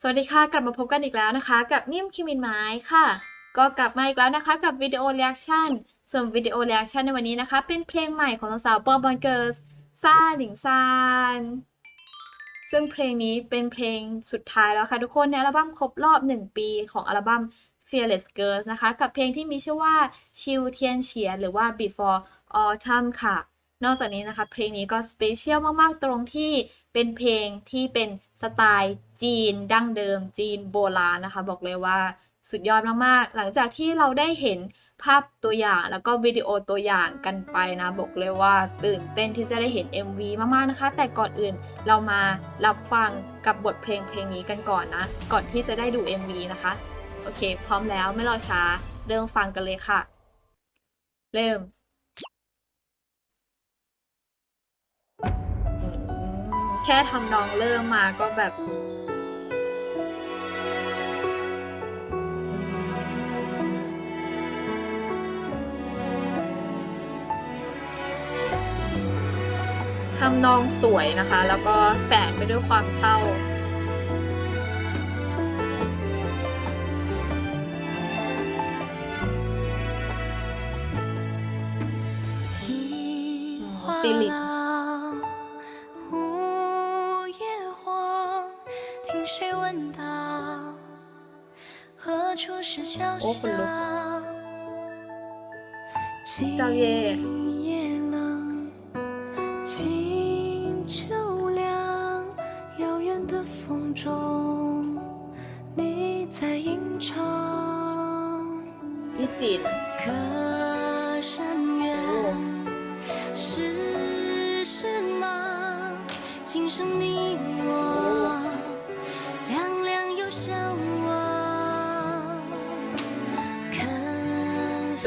สวัสดีค่ะ กลับมาพบกันอีกแล้วนะคะ กับนิ่มคิมินไม้ค่ะ ก็กลับมาอีกแล้วนะคะ กับวิดีโอเรีแอคชั่นส่วนวิดีโอเรีแอคชั่นในวันนี้นะคะ เป็นเพลงใหม่ของสาวปอมบอลเกิร์ลซาหลิงซานซึ่งเพลงนี้เป็นเพลงสุดท้ายแล้วค่ะ ทุกคนในอัลบั้มครบรอบ 1 ปีของอัลบั้ม Fearless Girls นะคะ กับเพลงที่มีชื่อว่าชิวเทียนเฉียหรือว่า Before Autumn ค่ะ นอกจากนี้นะคะเพลงนี้ก็สเปเชียลมากๆ ตรงที่เป็นเพลงที่เป็นสไตล์จีนดั้งเดิม จีนโบราณนะคะ บอกเลยว่าสุดยอดมากๆ หลังจากที่เราได้เห็นภาพตัวอย่างแล้วก็วิดีโอตัวอย่างกันไปนะ บอกเลยว่าตื่นเต้นที่จะได้เห็น MV มากๆนะคะ แต่ก่อนอื่นเรามารับฟังกับบทเพลงเพลงนี้กันก่อนนะ ก่อนที่จะได้ดู MV นะคะ โอเค พร้อมแล้วไม่รอช้า เริ่มฟังกันเลยค่ะ เริ่ม แค่ทำนองเริ่มมาก็แบบทำนองสวยนะคะ แล้วก็แฝงไปด้วยความเศร้า ซิลิค 何处是潇湘？赵月今夜冷，清秋凉，遥远的风中，你在吟唱。อีจิ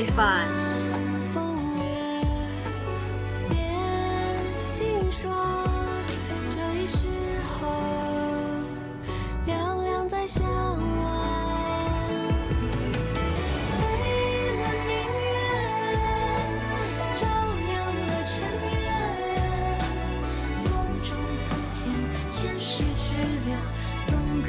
一番风月，遍星霜。这一世候，两两再相望。明月，照亮了尘缘。梦中曾见，前世留，总可。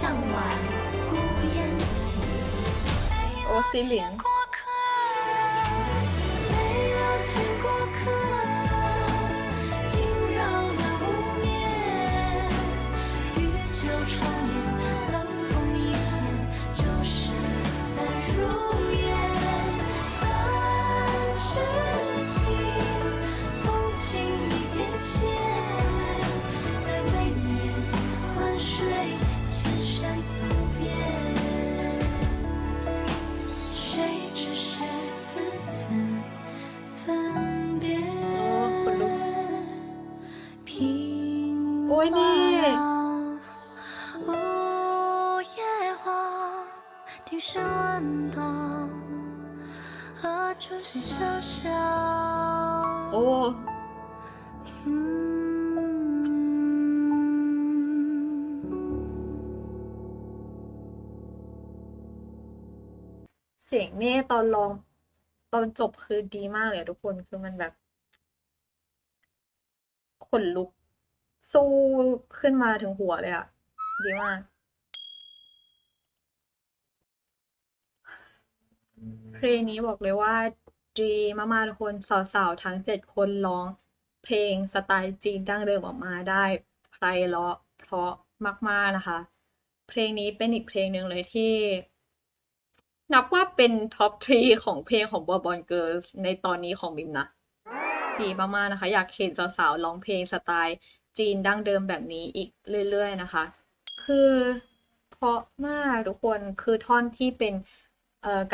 向晚孤烟起，我心里。声闻道，何处是潇潇？ โอ้ เสียงเน่ตอนร้อง ตอนจบคือดีมากเลยอะทุกคนคือมันแบบขนลุก สู้ขึ้นมาถึงหัวเลยอะดีมาก เพลงนี้บอกเลยว่าดีมากๆทุกคนสาวๆ ทั้งเจ็ดคนร้อง เพลงสไตล์จีนดั้งเดิมออกมาได้ไพเราะเพราะมาก ๆนะคะ เพลงนี้เป็นอีกเพลงหนึ่งเลยที่ นับว่าเป็นท็อปทรีของเพลงของ b o บ o นเกิร์ลในตอนนี้ของมิมนะดีมากๆนะคะ อยากเห็นสาวๆร้องเพลงสไตล์จีนดั้งเดิมแบบนี้อีกเรื่อย ๆ นะคะ คือเพราะมากทุกคนคือท่อนที่เป็น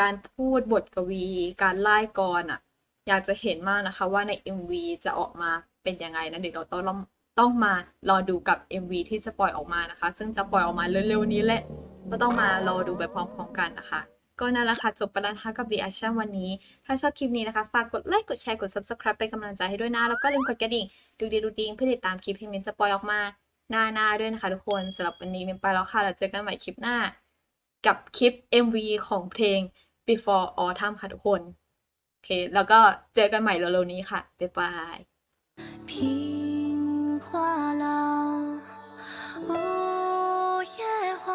การพูดบทกวี การไล่กลอนอะ อยากจะเห็นมากนะคะว่าใน MV จะออกมาเป็นยังไงนะเดี๋ยวเราต้องต้องมารอดูกับ MV ที่จะปล่อยออกมานะคะ ซึ่งจะปล่อยออกมาเร็วๆนี้แหละ ก็ต้องมารอดูไปพร้อมๆกันนะคะก็นั่นแหละค่ะ จบไปแล้วนะคะกับ reaction วันนี้ ถ้าชอบคลิปนี้นะคะ ฝากกดไลค์ กดแชร์ กด subscribe เป็นกำลังใจให้ด้วยนะ แล้วก็ลืมกดกระดิ่ง ดูดีดูดีเพื่อติดตามคลิปที่มินจะปล่อยออกมาหน้าหน้าด้วยนะคะทุกคนสำหรับวันนี้มินไปแล้วค่ะ แล้วเจอกันใหม่คลิปหน้า กับคลิป MV ของเพลง Before Autumn ค่ะทุกคน โอเค แล้วก็เจอกันใหม่เร็วๆนี้ค่ะ บ๊ายบาย 平花老，无夜花，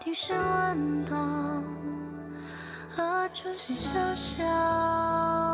听声闻道，何处是潇潇？